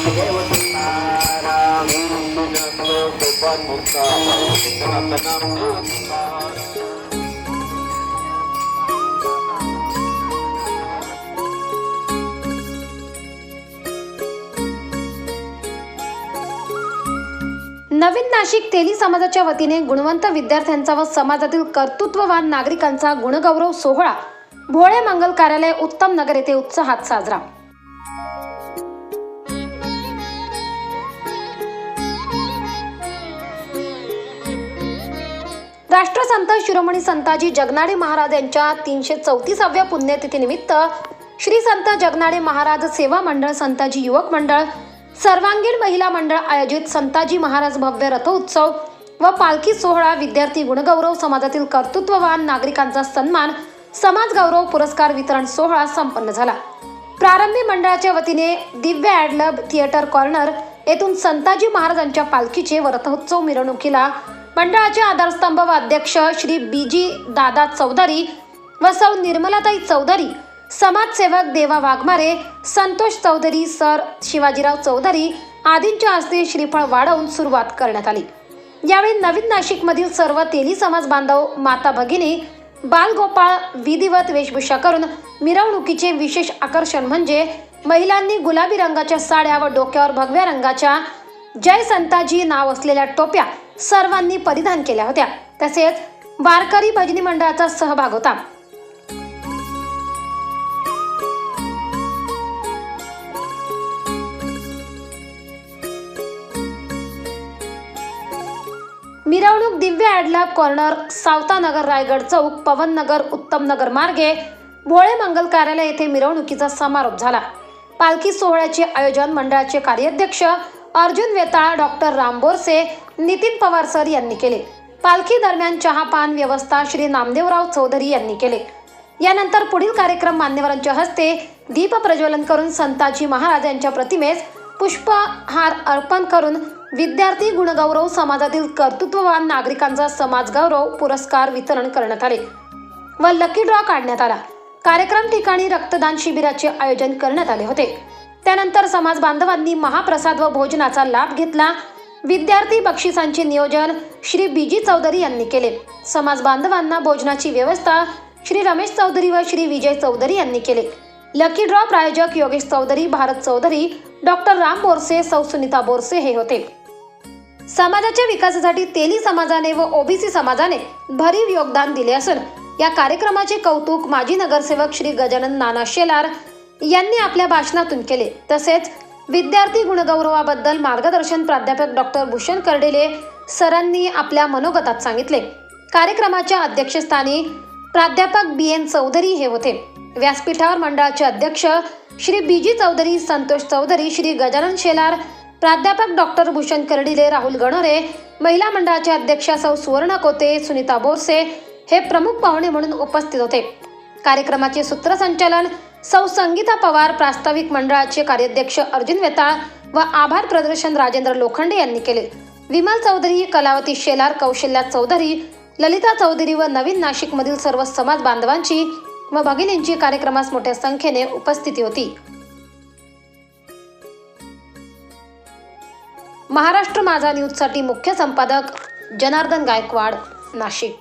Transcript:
I'm gonna नवीन नाशिक तेली समाजाच्या वतीने गुणवंत विद्यार्थ्यांचा व समाजातील कर्तृत्ववान नागरिकांचा गुणगौरव सोहळा. भोळे मंगल कार्यालय उत्तम नगर येथे उत्साहात साजरा. राष्ट्रसंत शिरोमणी संताजी जगनाडे महाराज यांच्या तीनशे चौतीसाव्या पुण्यतिथीनिमित्त श्री संत जगनाडे महाराज सेवा मंडळ संताजी युवक मंडळ सर्वांगीण महिला मंडळ आयोजित संताजी महाराज भव्य रथोत्सव व पालखी सोहळा विद्यार्थी गुणगौरव समाजातील कर्तृत्ववान नागरिकांचा सन्मान समाज गौरव पुरस्कार वितरण सोहळा संपन्न झाला. प्रारंभी मंडळाच्या वतीने दिव्य ॲडलब थिएटर कॉर्नर येथून संताजी महाराजांच्या पालखीचे व रथोत्सव मिरवणुकीला मंडळाचे आधारस्तंभ व अध्यक्ष श्री बी जी दादा चौधरी व सौ निर्मलाताई चौधरी समाजसेवक देवा वाघमारे संतोष चौधरी सर शिवाजीराव चौधरी आदींच्या हस्ते श्रीफळ वाढवून सुरुवात करण्यात आली. यावेळी नवीन नाशिकमधील सर्व तेली समाज बांधव माता भगिनी बालगोपाळ विधिवत वेशभूषा करून मिरवणुकीचे विशेष आकर्षण म्हणजे महिलांनी गुलाबी रंगाच्या साड्या व डोक्यावर भगव्या रंगाच्या जय संताजी नाव असलेल्या टोप्या सर्वांनी परिधान केल्या होत्या. तसेच वारकरी भजनी मंडळाचा सहभाग होता. मिरवणूक दिव्य ॲडलॅब कॉर्नर सावतानगर रायगड चौक पवन नगर उत्तम नगर मार्गे भोळे मंगल कार्यालय येथे मिरवणुकीचा समारोप झाला. पालखी सोहळ्याचे आयोजन मंडळाचे कार्याध्यक्ष अर्जुन वेताळ डॉक्टर राम बोरसे नितीन पवार सर यांनी केले. पालखी दरम्यान चहापान व्यवस्था श्री नामदेवराव चौधरी यांनी केले. यानंतर पुढील कार्यक्रम मान्यवरांच्या हस्ते दीप प्रज्वलन करून संताजी महाराज यांच्या प्रतिमेस पुष्पहार अर्पण करून विद्यार्थी गुणगौरव समाजातील कर्तृत्ववान नागरिकांचा समाजगौरव पुरस्कार वितरण करण्यात आले व लकी ड्रॉ काढण्यात आला. कार्यक्रम ठिकाणी रक्तदान शिबिराचे आयोजन करण्यात आले होते. त्यानंतर समाज बांधवांनी महाप्रसाद व भोजनाचा लाभ घेतला. विद्यार्थी बक्षिसांचे नियोजन श्री बीजी चौधरी यांनी केले. समाज बांधवांना भोजनाची व्यवस्था श्री रमेश चौधरी व श्री विजय चौधरी यांनी केले. लकी ड्रॉ प्रायोजक योगेश चौधरी भारत चौधरी डॉक्टर राम बोरसे सौ सुनीता बोरसे हे होते. समाजाच्या विकासासाठी तेली समाजाने व ओबीसी समाजाने भरीव योगदान दिले असून या कार्यक्रमाचे कौतुक माजी नगरसेवक श्री गजानन नाना शेलार यांनी आपल्या भाषणातून केले. तसेच विद्यार्थी गुणगौरवाबद्दल मार्गदर्शन प्राध्यापक डॉक्टर भूषण कर्डेले सरांनी आपल्या मनोगतात सांगितले. कार्यक्रमाच्या अध्यक्षस्थानी प्राध्यापक बी एन चौधरी हे होते. व्यासपीठावर मंडळाचे अध्यक्ष श्री बीजी चौधरी संतोष चौधरी श्री गजानन शेलार प्राध्यापक डॉक्टर भूषण कर्डिले राहुल गणोरे महिला मंडळाच्या अध्यक्षा सौ सुवर्ण कोते सुनीता बोरसे हे प्रमुख पाहुणे म्हणून उपस्थित होते. कार्यक्रमाचे सूत्रसंचालन सौ संगीता पवार प्रास्ताविक मंडळाचे कार्याध्यक्ष अर्जुन वेताळ व आभार प्रदर्शन राजेंद्र लोखंडे यांनी केले. विमल चौधरी कलावती शेलार कौशल्या चौधरी ललिता चौधरी व नवीन नाशिकमधील सर्व समाज बांधवांची व भगिनींची कार्यक्रमास मोठ्या संख्येने उपस्थिती होती. महाराष्ट्र माझा न्यूजसाठी मुख्य संपादक जनार्दन गायकवाड नाशिक.